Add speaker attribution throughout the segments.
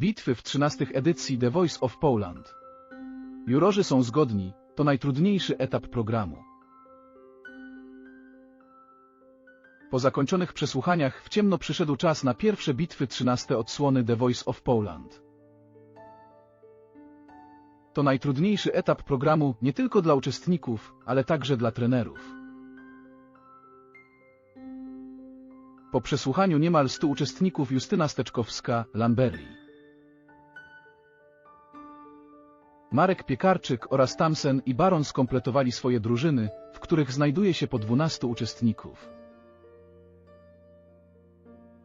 Speaker 1: Bitwy w 13 edycji The Voice of Poland. Jurorzy są zgodni, to najtrudniejszy etap programu. Po zakończonych przesłuchaniach w ciemno przyszedł czas na pierwsze bitwy 13 odsłony The Voice of Poland. To najtrudniejszy etap programu nie tylko dla uczestników, ale także dla trenerów. Po przesłuchaniu niemal 100 uczestników Justyna Steczkowska, Lamberli, Marek Piekarczyk oraz Tamsen i Baron skompletowali swoje drużyny, w których znajduje się po 12 uczestników.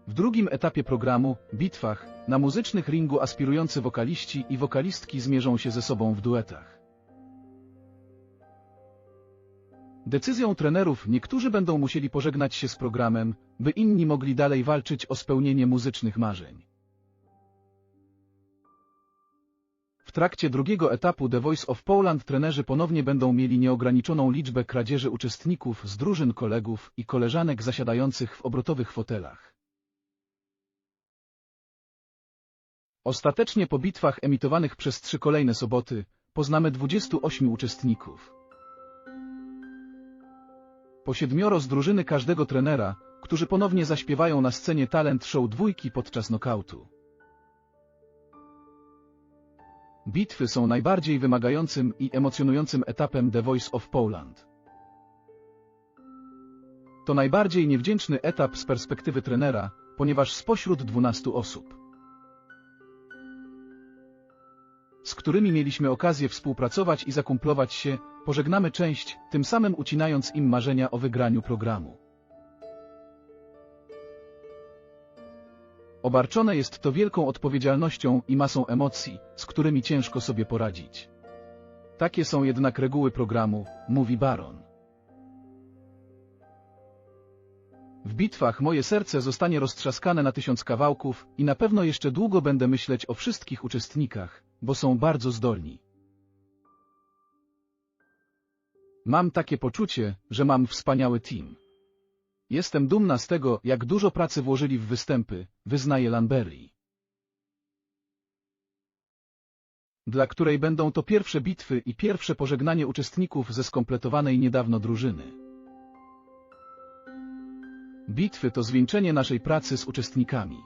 Speaker 1: W drugim etapie programu, bitwach, na muzycznych ringu aspirujący wokaliści i wokalistki zmierzą się ze sobą w duetach. Decyzją trenerów niektórzy będą musieli pożegnać się z programem, by inni mogli dalej walczyć o spełnienie muzycznych marzeń. W trakcie drugiego etapu The Voice of Poland trenerzy ponownie będą mieli nieograniczoną liczbę kradzieży uczestników z drużyn kolegów i koleżanek zasiadających w obrotowych fotelach. Ostatecznie po bitwach emitowanych przez trzy kolejne soboty poznamy 28 uczestników. Po siedmioro z drużyny każdego trenera, którzy ponownie zaśpiewają na scenie talent show dwójki podczas nokautu. Bitwy są najbardziej wymagającym i emocjonującym etapem The Voice of Poland. To najbardziej niewdzięczny etap z perspektywy trenera, ponieważ spośród 12 osób, z którymi mieliśmy okazję współpracować i zakumplować się, pożegnamy część, tym samym ucinając im marzenia o wygraniu programu. Obarczone jest to wielką odpowiedzialnością i masą emocji, z którymi ciężko sobie poradzić. Takie są jednak reguły programu, mówi Baron. W bitwach moje serce zostanie roztrzaskane na tysiąc kawałków i na pewno jeszcze długo będę myśleć o wszystkich uczestnikach, bo są bardzo zdolni. Mam takie poczucie, że mam wspaniały team. Jestem dumna z tego, jak dużo pracy włożyli w występy, wyznaje Lamberli. Dla której będą to pierwsze bitwy i pierwsze pożegnanie uczestników ze skompletowanej niedawno drużyny. Bitwy to zwieńczenie naszej pracy z uczestnikami.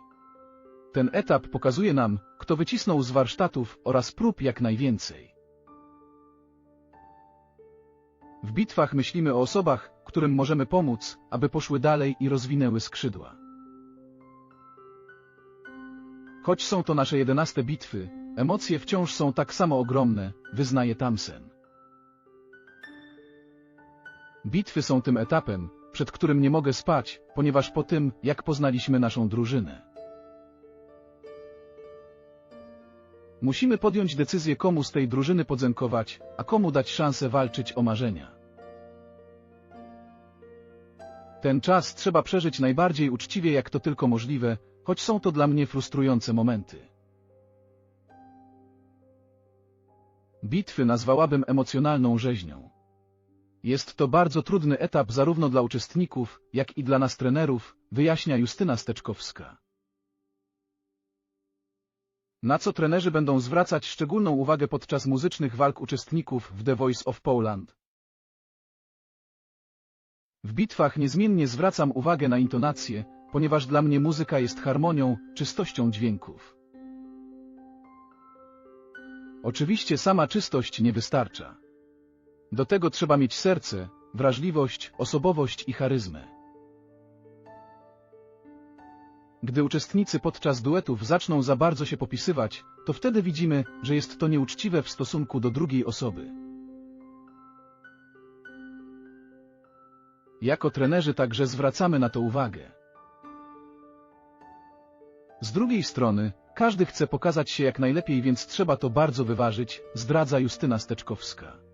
Speaker 1: Ten etap pokazuje nam, kto wycisnął z warsztatów oraz prób jak najwięcej. W bitwach myślimy o osobach, którym możemy pomóc, aby poszły dalej i rozwinęły skrzydła. Choć są to nasze jedenaste bitwy, emocje wciąż są tak samo ogromne, wyznaje Tamsen. Bitwy są tym etapem, przed którym nie mogę spać, ponieważ po tym, jak poznaliśmy naszą drużynę. Musimy podjąć decyzję, komu z tej drużyny podziękować, a komu dać szansę walczyć o marzenia. Ten czas trzeba przeżyć najbardziej uczciwie jak to tylko możliwe, choć są to dla mnie frustrujące momenty. Bitwy nazwałabym emocjonalną rzeźnią. Jest to bardzo trudny etap zarówno dla uczestników, jak i dla nas trenerów, wyjaśnia Justyna Steczkowska. Na co trenerzy będą zwracać szczególną uwagę podczas muzycznych walk uczestników w The Voice of Poland? W bitwach niezmiennie zwracam uwagę na intonację, ponieważ dla mnie muzyka jest harmonią, czystością dźwięków. Oczywiście sama czystość nie wystarcza. Do tego trzeba mieć serce, wrażliwość, osobowość i charyzmę. Gdy uczestnicy podczas duetów zaczną za bardzo się popisywać, to wtedy widzimy, że jest to nieuczciwe w stosunku do drugiej osoby. Jako trenerzy także zwracamy na to uwagę. Z drugiej strony, każdy chce pokazać się jak najlepiej, więc trzeba to bardzo wyważyć, zdradza Justyna Steczkowska.